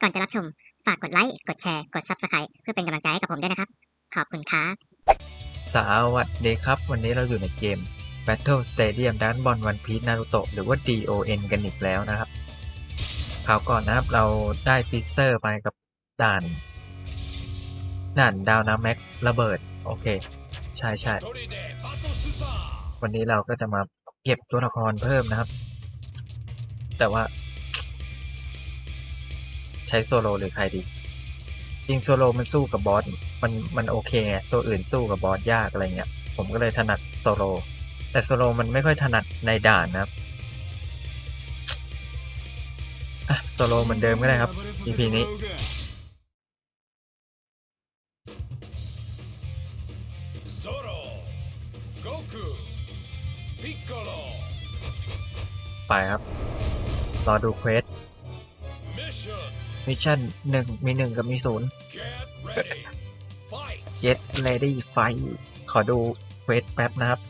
ก่อนจะรับชม ฝากกดไลค์ กดแชร์ กด Subscribe เพื่อเป็นกำลังใจให้กับผมด้วยนะครับ ขอบคุณครับ สวัสดีครับ วันนี้เราอยู่ในเกม Battle Stadium ด้านบอลวันพี e นารูโตะหรือว่า DON กันอีกแล้วนะครับคราวก่อนนะครับเราได้ฟิเซอร์ไปกับด่านด่านดาวน้ำแม็กระเบิด โอเค ใช่ใช่วันนี้เราก็จะมาเก็บตัวละครเพิ่มนะครับ แต่ว่า ใช้โซโลหรือใครดี จริงโซโลมันสู้กับบอสมันมันโอเคตัวอื่นสู้กับบอสยากอะไรเงี้ยผมก็เลยถนัดโซโลแต่โซโลมันไม่ค่อยถนัดในด่านนะครับโซโลเหมือนเดิมก็ได้ครับ EP นี้ไปครับ รอดูเควส มิชชั่นหนึ่งมีหนึ่งกับมีศูนย์ Get ready Fight ขอดูเควสแป๊บนะครับ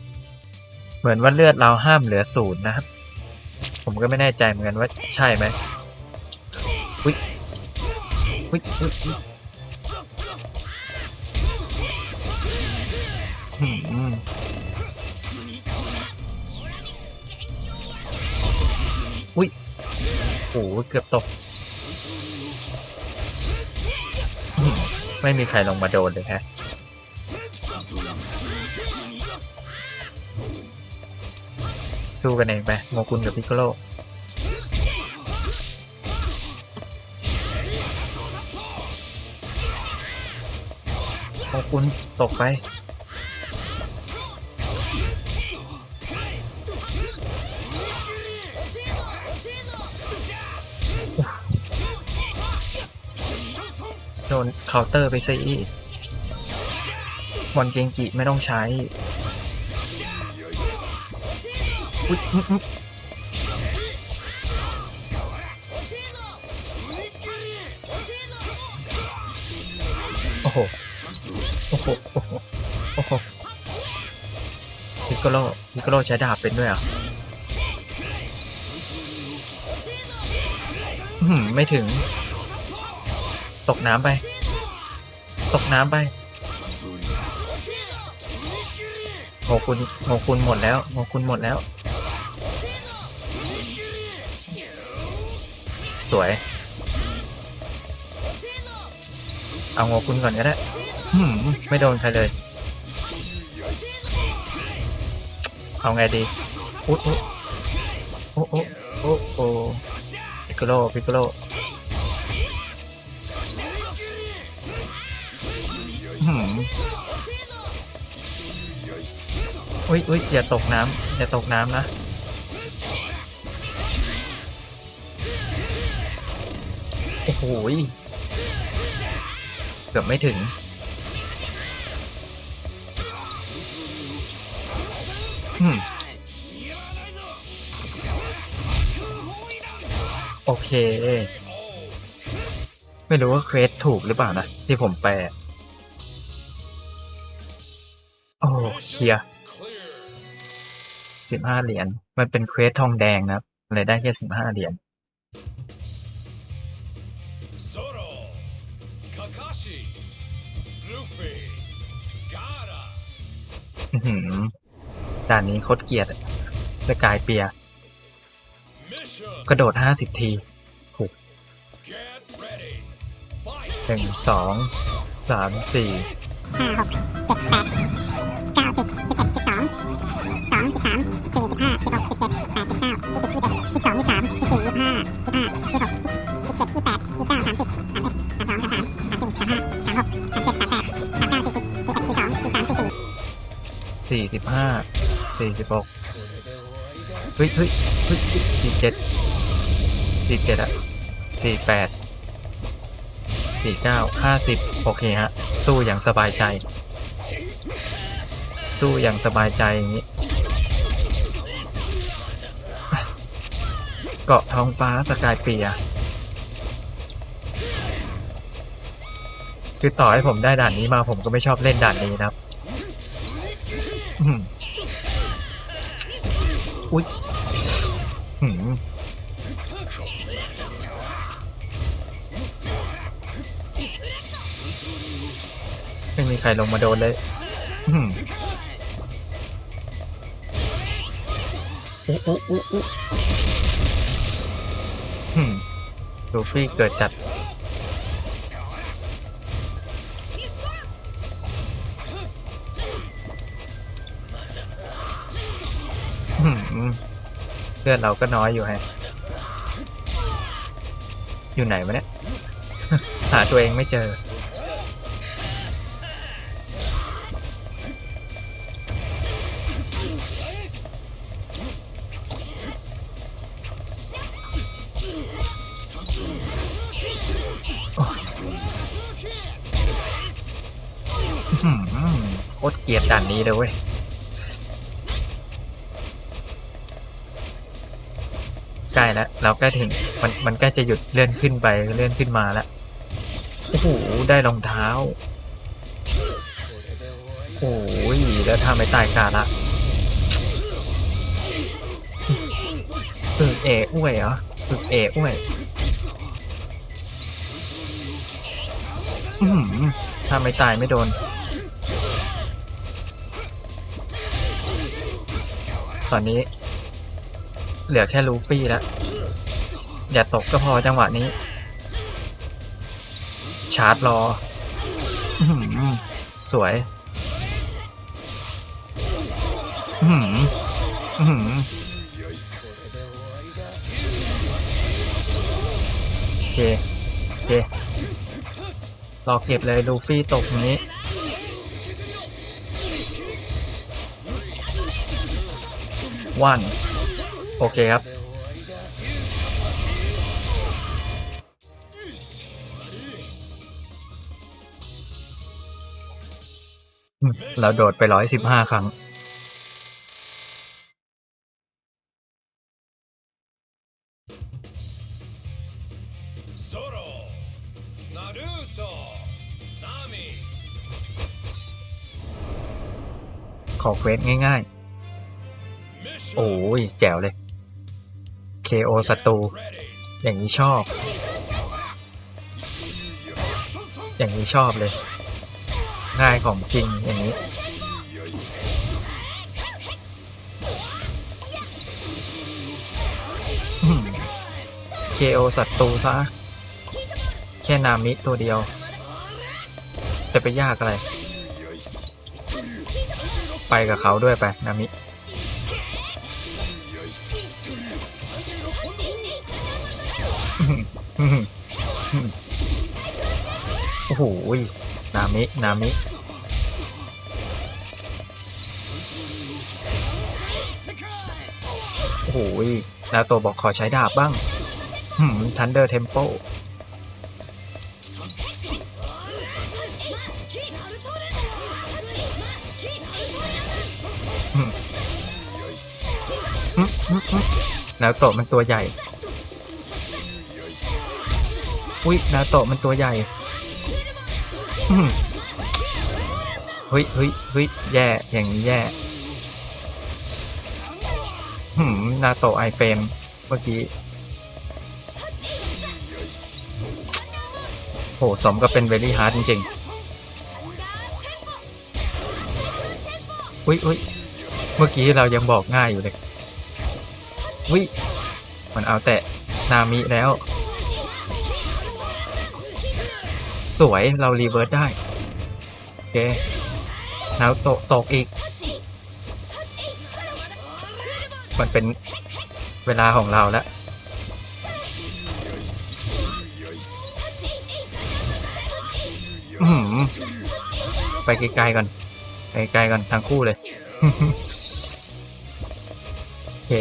เหมือนว่าเลือดเราห้ามเหลือศูนย์นะครับ ผมก็ไม่แน่ใจเหมือนกันว่าใช่ไหมวิวิวิวิอืมอุ้ยโอ้โหเกือบตก ไม่มีใครลงมาโดนเลยฮะสู้กันเองไปโมกุลกับพิกโลโมกุลตกไป เคาน์เตอร์ไปสิบอลเกงจิไม่ต้องใช้โอ้โห โอ้โห โอ้โห โอ้โหพิกโกโลพิกโกโลใช้ดาบเป็นด้วยอะหืมไม่ถึง ตกน้ำไป ตกน้ำไปโงคุณโงคุณหมดแล้วโงคุณหมดแล้ว สวย เอาโงคุณก่อนก็ได้หืมไม่โดนใครเลย เอาไงดีอุ๊ยอุ๊ยโอ้โอ้โอ้โอ้พิกโกโลพิกโกโล อุ้ยอุ้ยอย่าตกน้ำอย่าตกน้ำนะ โอ้โหเกือบไม่ถึง อืม โอเค ไม่รู้ว่าเควสถูกหรือเปล่านะ ที่ผมแปลโอ้เคลียร์ สิบห้าเหรียญ มันเป็นเควสทองแดงนะครับ เลยได้แค่สิบห้าเหรียญ ด่านนี้โคตรเกียดสกายเปีย กระโดดห้าสิบทีหกหนึ่งสองสามสี่ห้าหกเจ็ดแปด ห้ายี่สิบห้ายี่สิบหกยี่สิบเจ็ดยี่สิบแปดยี่สิบเก้าสามสิบสามเอ็ดสามสองสามสามสามสี่สามห้าสามหกสามเจ็ดสามแปดสามเก้าสี่สิบสี่เอ็ดสี่สองสี่สามสี่สี่สี่สิบห้าสี่สิบหกเฮ้ยเฮ้ยเฮ้ยสี่เจ็ดสี่เจ็ดอะสี่แปดสี่เก้าห้าสิบโอเคฮะสู้อย่างสบายใจสู้อย่างสบายใจอย่างนี้เเกาะท้องฟ้าสกายเปียคือต่อให้ผมได้ด่านนี้มาผมก็ไม่ชอบเล่นด่านนี้นะครับอุ้ยไม่มีใครลงมาโดนเลยโอ้ยอ้โอ้ ลูฟี่เกิดจัด เพื่อนเราก็น้อยอยู่ฮะ อยู่ไหนวะเนี่ย หาตัวเองไม่เจอ กียดด่านนี้เลยเว้ยใกล้แล้วเราใกล้ถึงมันมันใกล้จะหยุดเลื่อนขึ้นไปเลื่อนขึ้นมาแล้วโอ้โหได้รองเท้าโอ้ยแล้วทำไม่ตายกาละฝึกเออ้วยเหรอฝึกเออ้วยถ้าไม่ตายไม่โดน ตอนนี้ เหลือแค่ลูฟี่แล้ว อย่าตกก็พอจังหวะนี้ ชาร์จรอสวยโอเคโอเครอเก็บเลยลูฟี่ตกนี้ วันโอเคครับ เราโดดไปร้อยสิบห้าครั้ง ขอเควสง่าย ๆ โอ้ยแจ๋วเลย KO ศัตรูอย่างนี้ชอบ อย่างนี้ชอบเลย ง่ายของจริงอย่างนี้ KO ศัตรูซะ แค่นามิตัวเดียว จะไปยากอะไร ไปกับเขาด้วยไป นามิ โอ้โหนามิ นามิ โอ้โหนาโตบอกขอใช้ดาบบ้างหืมทันเดอร์เทมโปนาโตะมันตัวใหญ่ อุ้ยนาโตะมันตัวใหญ่ เฮ้ยเฮ้ยเฮ้ยแย่ อย่างนี้แย่หืมนาโตไอเฟรมเมื่อกี้โหสมกับเป็นเวลี่ฮาร์ดจริงๆ อุ้ยอุ้ยเมื่อกี้เรายังบอกง่ายอยู่เลยอุ้ยมันเอาแต่นามิแล้ว สวยเรารีเวิร์สได้ โอเคแล้วตกตกอีก มันเป็นเวลาของเราแล้วไปไกลๆก่อนไปไกลๆก่อนทั้งคู่เลย โอเค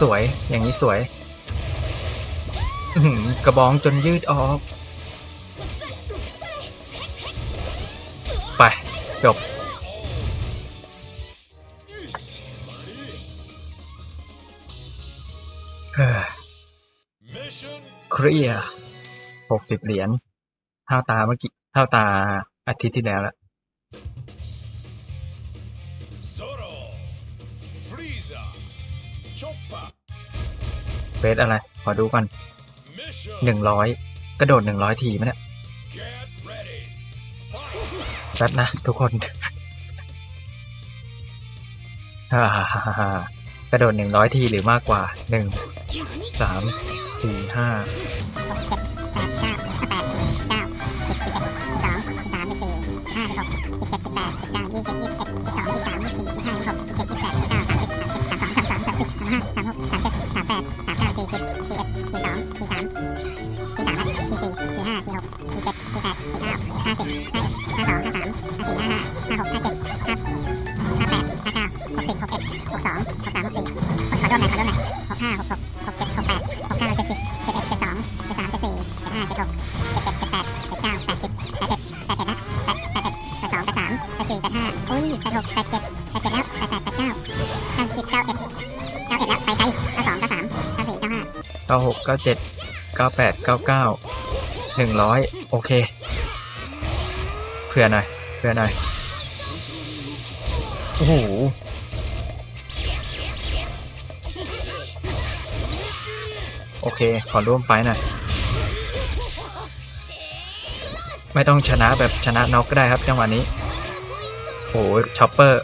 สวย อย่างนี้สวย กระบองจนยืดออก ไป จบ เครียหกสิบเหรียญเท่าตาเมื่อกี้เท่าตาอาทิตย์ที่แล้วละเบสอะไร ขอดูก่อน หนึ่งร้อยกระโดดหนึ่งร้อยทีมั้ยเนี่ยรับนะทุกคนฮ่าฮ่าฮ่ากระโดดหนึ่งร้อยทีหรือมากกว่าหนึ่งสามสี่ห้า สี่สามสี่สี่สี่ห้าสี่หกสี่เจ็ดสี่แปดสี่เก้าห้าสิบห้าเอ็ดห้าสองห้าสามห้าสี่ห้าห้าห้าหกห้าเจ็ดห้าห้าแปดห้าเก้าหกสิบหกเอ็ดหกสองหกสามหกสี่ขอโทษหน่อยขอโทษหน่อยหกห้าหกหกหกเจ็ดหกแปดหกเก้าเจ็ดสิบเจ็ดเอ็ดเจ็ดสองเจ็ดสามเจ็ดสี่เจ็ดห้าเจ็ดหกเจ็ดเจ็ดเจ็ดแปดเจ็ดเก้าแปดสิบแปดเอ็ดแปดเจ็ดนะแปดแปดเอ็ดแปดสองแปดสามแปดสี่แปดห้าอุ้ยแปดหกแปดเจ็ดแปดเจ็ดแล้วแปดแปดแปดเก้าเก้าสิบเก้าเอ็ดเก้าเอ็ดแล้วไปไกลเก้าสองเก้าสามเก้าสี่เก้าห้าเก้าหกเก้าเจ็ด เก้าแปดเก้าเก้าหนึ่งร้อยโอเค เพื่อหน่อย เพื่อหน่อย โอ้โห โอเค ขอร่วมไฟท์หน่อย ไม่ต้องชนะแบบชนะน็อกก็ได้ครับจังหวะนี้ โอ้โหช็อปเปอร์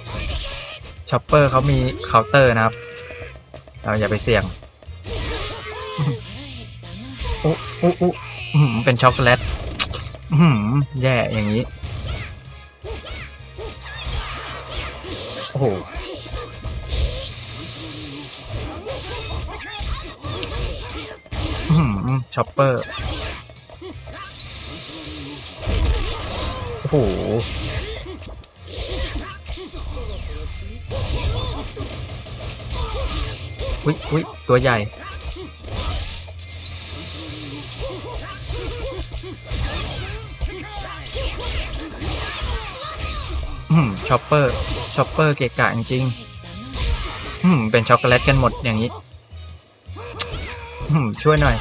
ช็อปเปอร์เขามีเคาน์เตอร์นะครับ เราอย่าไปเสี่ยง อุ๊อุ๊อุ๊เป็นช็อกโกแลตแย่อย่างนี้ โอ้โหช็อปเปอร์ โอ้โหอุ๊ยอุ๊ยตัวใหญ่ ช็อปเปอร์ช็อปเปอร์เกะกะจริงอืมเป็นช็อกโกแลตกันหมดอย่างนี้อืมช่วยหน่อย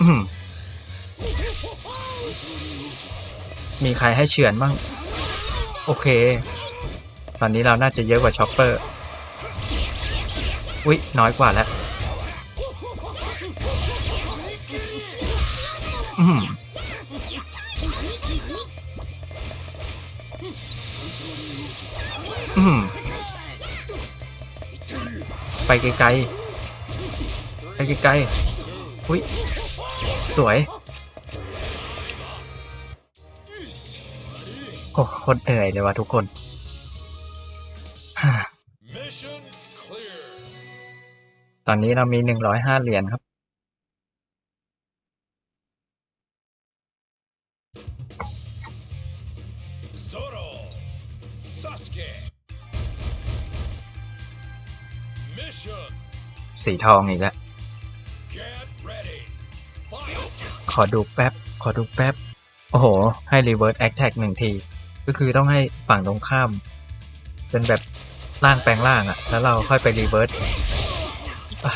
อืมมีใครให้เฉือนบ้าง โอเค ตอนนี้เราน่าจะเยอะกว่าช็อปเปอร์ อุ๊ย น้อยกว่าแล้ว ไปไกลๆไปไกลๆอุ้ยสวยโอ้คนเหนื่อยเลยว่ะทุกคนตอนนี้เรามีหนึ่งร้อยห้าเหรียญครับ Zoro. Sasuke. สีทองอีกแล้ว Get ready. Fight. ขอดูแป๊บ ขอดูแป๊บ โอ้โห ให้ reverse attack หนึ่งที ก็คือต้องให้ฝั่งตรงข้าม เป็นแบบร่างแปลงร่างอะแล้วเราค่อยไป reverse อะ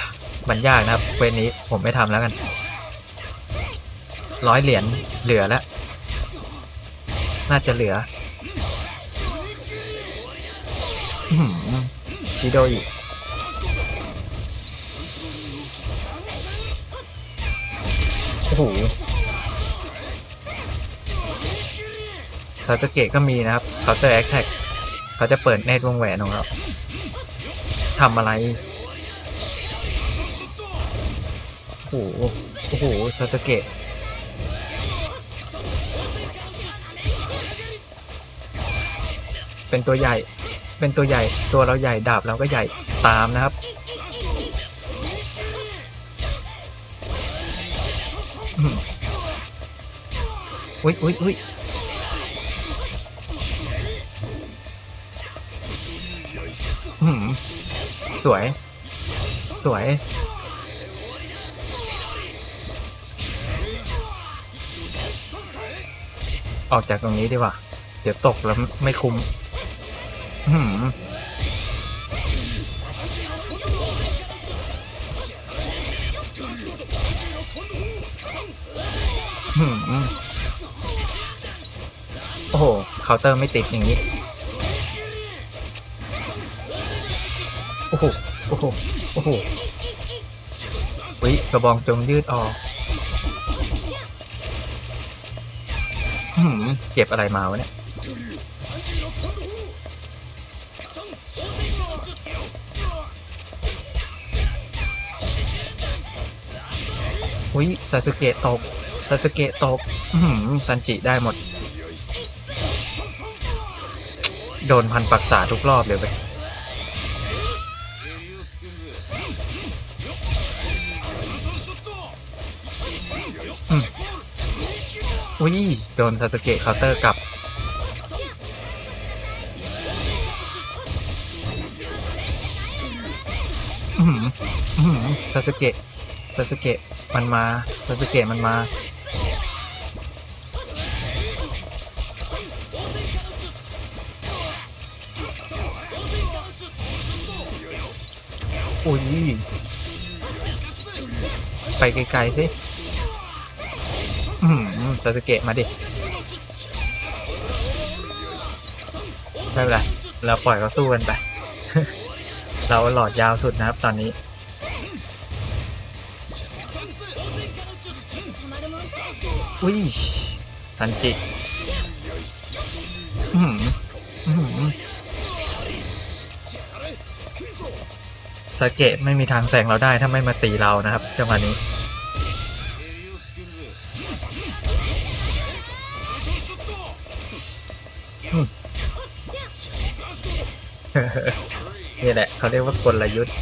มันยากนะครับเวรนี้ผมไม่ทำแล้วกัน ร้อยเหรียญเหลือแล้ว น่าจะเหลืออื้อหือชิโดอิ โอ้โหซาสเกะก็มีนะครับเคาน์เตอร์แอคแท็กเขาจะเปิดเนตรวงแหวนของเราทำอะไร โอ้โห โอ้โหซาสเกะเป็นตัวใหญ่ เป็นตัวใหญ่ ตัวเราใหญ่ ดาบเราก็ใหญ่ ตามนะครับ อุ๊ยอุ๊ยอุ๊ยอืมสวย สวย ออกจากตรงนี้ดีกว่า เดี๋ยวตกแล้วไม่คุ้ม อื้อหืม โอ้โหเคาน์เตอร์ไม่ติดอย่างนี้ โอ้โห โอ้โห โอ้โหวิกระบองจงยืดออกเก็บอะไรมาวะเนี่ย อุ้ยซาสึเกะตกซาสึเกะตก อื้อหือซันจิได้หมด โดนพันปักษาทุกรอบเลยไปอืมอุ้ย โดนซาสเกะเคาน์เตอร์กลับ ซาสเกะซาสเกะมันมาซาสเกะมันมา อุ้ยไปไกลๆสิอืมซาสเกะมาดิไม่เป็นไรเราปล่อยเขาสู้กันไป เราหลอดยาวสุดนะครับตอนนี้ อุ้ยซันจิาเกะไม่มีทางแซงเราได้ถ้าไม่มาตีเรานะครับจังหวะนี้นี่แหละเขาเรียกว่ากลยุทธ์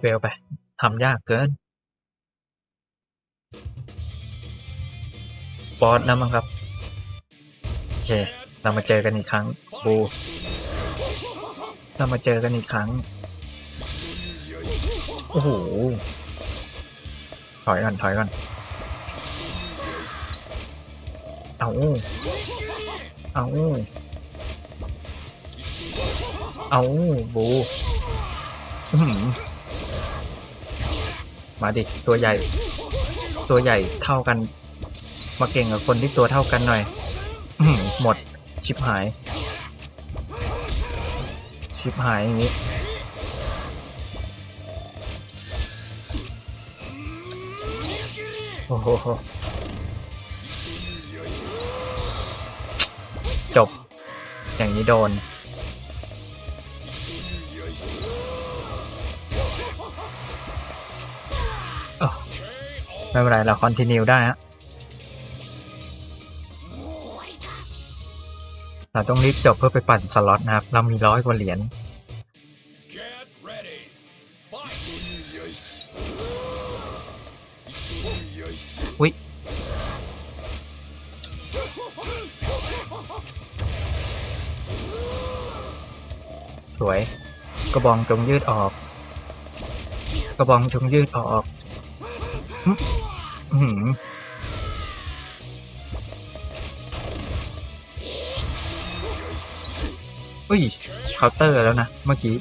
เฟลไปทำยากเกิน บอสนะมั้งครับ โอเค เรามาเจอกันอีกครั้งบูเรามาเจอกันอีกครั้ง โอ้โห ถอยก่อน ถอยก่อน เอาเอาเอาบูมาดิ ตัวใหญ่ ตัวใหญ่เท่ากัน มาเก่งกับคนที่ตัวเท่ากันหน่อยอื้อหือหมดชิบหาย ชิบหายอย่างนี้โอ้โหจบ อย่างนี้โดนโอ้ไม่เป็นไร เราคอนติเนียได้ฮะ เราต้องรีบจบเพื่อไปปั่นสล็อตนะครับ เรามีร้อยกว่าเหรียญอุ๊ยสวย กระบองจงยืดออก กระบองจงยืดออก อื้อ อื้อหืออุ้ยเคาน์เตอร์แล้วนะ เมื่อกี้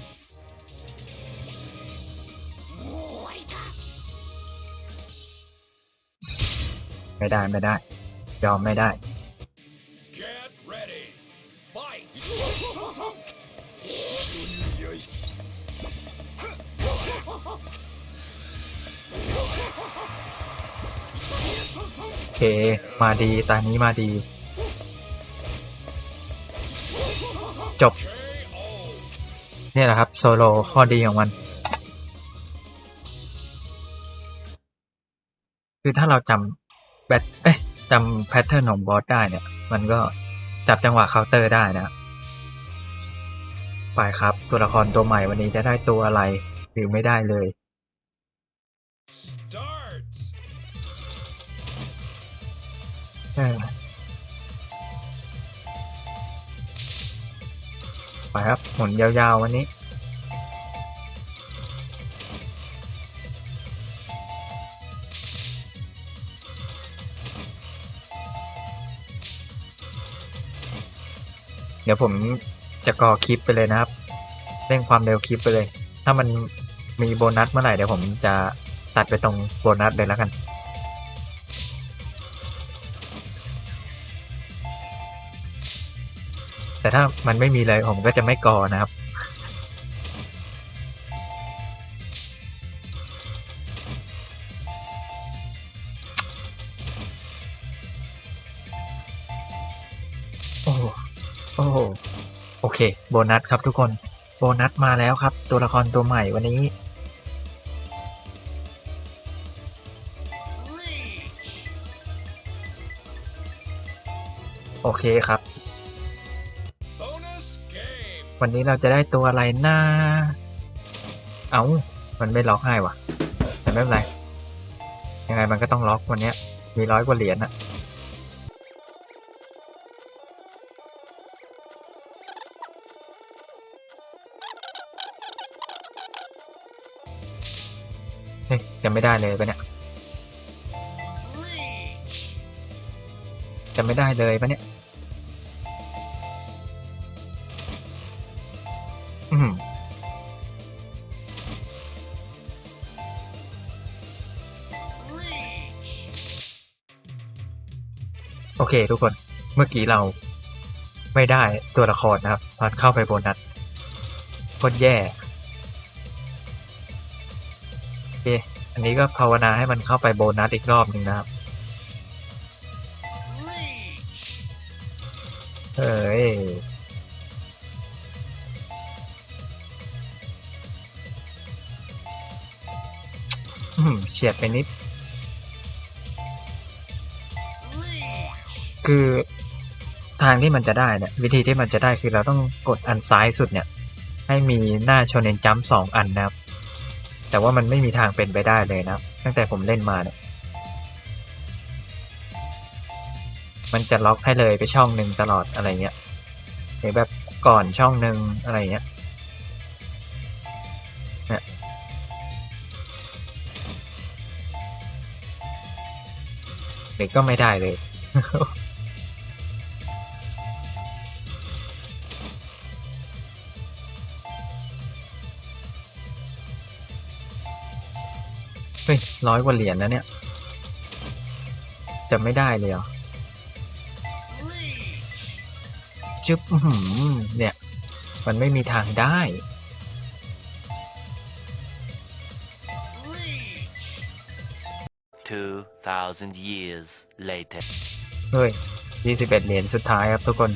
ไม่ได้ไม่ได้ ยอมไม่ได้ Get ready. Fight. โอเค มาดีตานี้มาดี จบ KO. เนี่ยแหละครับโซโลข้อดีของมัน คือถ้าเราจำแบตเอ๊ะจำแพทเทิร์นของบอสได้เนี่ย มันก็จับจังหวะเคาน์เตอร์ได้นะไปครับ ตัวละครตัวใหม่วันนี้จะได้ตัวอะไรหรือไม่ได้เลย Start. เอ ไปครับหมุนยาวๆวันนี้ เดี๋ยวผมจะกอคลิปไปเลยนะครับ เร่งความเร็วคลิปไปเลย ถ้ามันมีโบนัสเมื่อไหร่เดี๋ยวผมจะตัดไปตรงโบนัสเลยแล้วกัน แต่ถ้ามันไม่มีเลยผมก็จะไม่กอนะครับโอ้โอ้โหโอเค โบนัสครับทุกคน โบนัสมาแล้วครับ ตัวละครตัวใหม่วันนี้โอเคครับ วันนี้เราจะได้ตัวอะไรนะเอา้า มันไม่ล็อกให้วะแต่ไม่เป็นไร ยังไงมันก็ต้องล็อกวันนี้มีร้อยกว่าเหรียญอะเฮ้ยจะไม่ได้เลยปะเนี่ย จะไม่ได้เลยปะเนี่ย เคทุกคนเมื่อกี้เราไม่ได้ตัวละครนะครับตอนเข้าไปโบนัสโคตรแย่โอเคอันนี้ก็ภาวนาให้มันเข้าไปโบนัสอีกรอบหนึ่งนะครับเอ้ยเฉียดไปนิด คือทางที่มันจะได้เนี่ยวิธีที่มันจะได้คือเราต้องกดอันซ้ายสุดเนี่ย ให้มีหน้าโชเนนจัมสองอันนะครับ แต่ว่ามันไม่มีทางเป็นไปได้เลยนะตั้งแต่ผมเล่นมาเนี่ยมันจะล็อกให้เลยไปช่องหนึ่งตลอดอะไรเงี้ยหรือแบบก่อนช่องหนึ่งอะไรเงี้ยเนี่ยหรือก็ไม่ได้เลย ฮ้ยร้อยกว่าเหรียญนะเนี่ย จะไม่ได้เลยเหรอ Reach. จึ๊บอื้อหือเนี่ย มันไม่มีทางได้ Reach. 2,000 years later. เฮ้ยยี่สิบเอ็ดเหรียญสุดท้ายครับทุกคน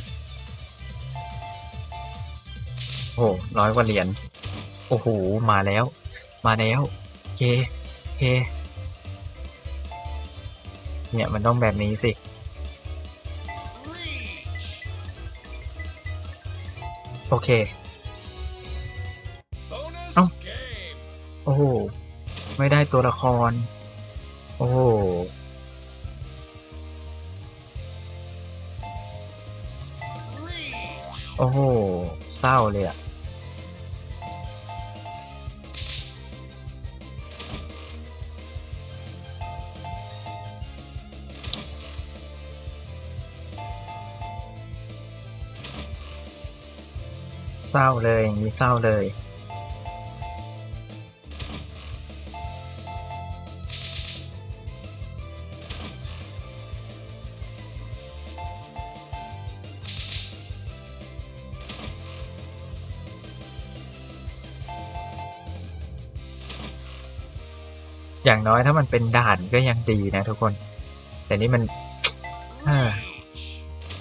โอ้ร้อยกว่าเหรียญ โอ้โห มาแล้ว มาแล้ว โอเคโอ เค เนี่ยมันต้องแบบนี้สิ Reach. โอเค Bonus Oh. game. โอ้โห ไม่ได้ตัวละคร โอ้โห Reach. โอ้โห เศร้าเลยอะ เศร้าเลยอย่างนี้เศร้าเลย อย่างน้อยถ้ามันเป็นด่านก็ยังดีนะทุกคน แต่นี่มัน Ah. Reach.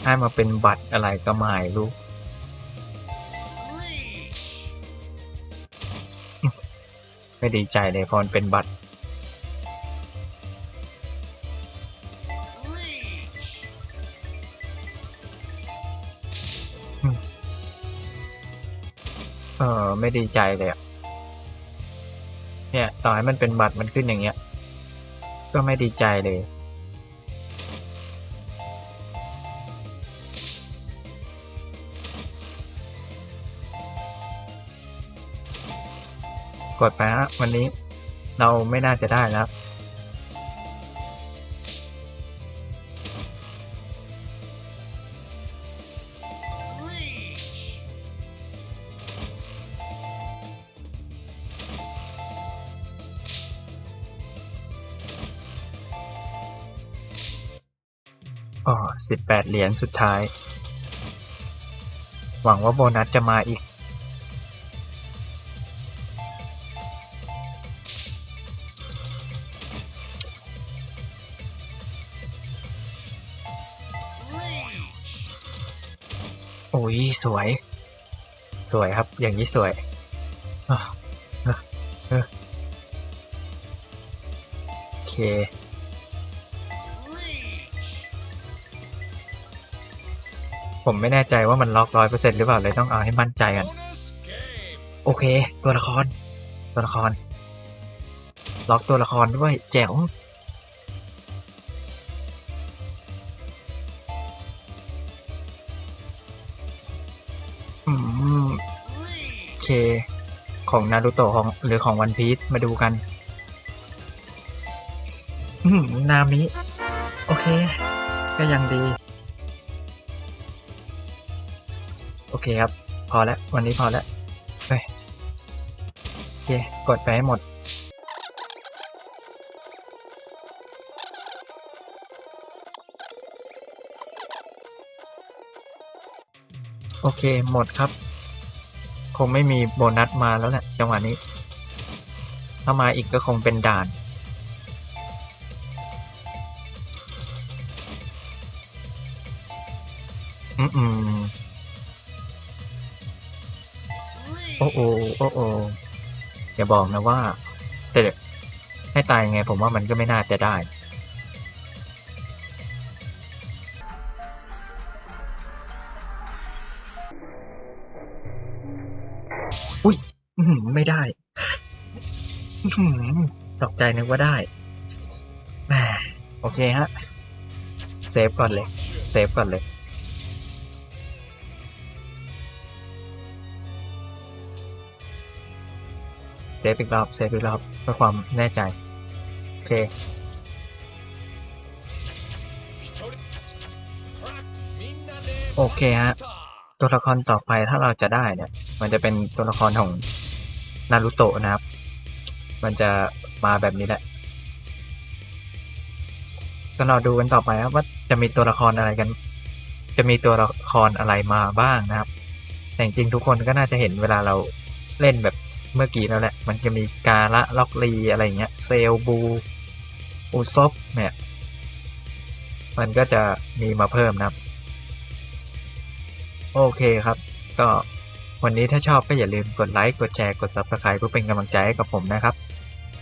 ให้มาเป็นบัตรอะไรก็ไม่รู้ ไม่ดีใจเลยพอมันเป็นบัตร เออไม่ดีใจเลยอะเนี่ย ต่อให้มันเป็นบัตรมันขึ้นอย่างเงี้ย ก็ไม่ดีใจเลย กดไปฮะวันนี้เราไม่น่าจะได้แล้วอ๋อสิบแปดเหรียญสุดท้าย หวังว่าโบนัสจะมาอีก สวย สวยครับ อย่างนี้สวยอะเออเออโอเคผมไม่แน่ใจว่ามันล็อกร้อยเปอร์เซ็นหรือเปล่าเลยต้องเอาให้มั่นใจกัน โอเค ตัวละคร ตัวละคร ล็อกตัวละครด้วยแจ๋ว ของนารูโตะของหรือของวันพี e มาดูกันนามนี้โอเค ก็ยังดี โอเคครับ พอแล้ว วันนี้พอแล้วไปโอเค กดไปให้หมดโอเค หมดครับ คงไม่มีโบนัสมาแล้วแหละจังหวะนี้ ถ้ามาอีกก็คงเป็นด่าน อืมอืมโอ้โอโอ้โออย่าบอกนะว่าแต่ให้ตายยังไงผมว่ามันก็ไม่น่าจะได้ ตกใจนึกว่าได้แหมโอเคฮะ เซฟก่อนเลย เซฟก่อนเลยเซฟอีกรอบ เซฟอีกรอบเพื่อความแน่ใจ โอเค โอเคฮะ ตัวละครต่อไปถ้าเราจะได้เนี่ย มันจะเป็นตัวละครของนารูโตะนะครับ มันจะมาแบบนี้แหละก็ราดูกันต่อไปครับว่าจะมีตัวละครอะไรกัน จะมีตัวละครอะไรมาบ้างนะครับ แต่จริงทุกคนก็น่าจะเห็นเวลาเราเล่นแบบเมื่อกี้แล้วแหละ มันจะมีกาละล็อกลีอะไรเงี้ย เซลบูอูซบเนี่ย มันก็จะมีมาเพิ่มนะครับ โอเคครับ ก็วันนี้ถ้าชอบก็อย่าลืมกดไลค์ กดแชร์ กด Subscribe เพื่อเป็นกำลังใจให้กับผมนะครับ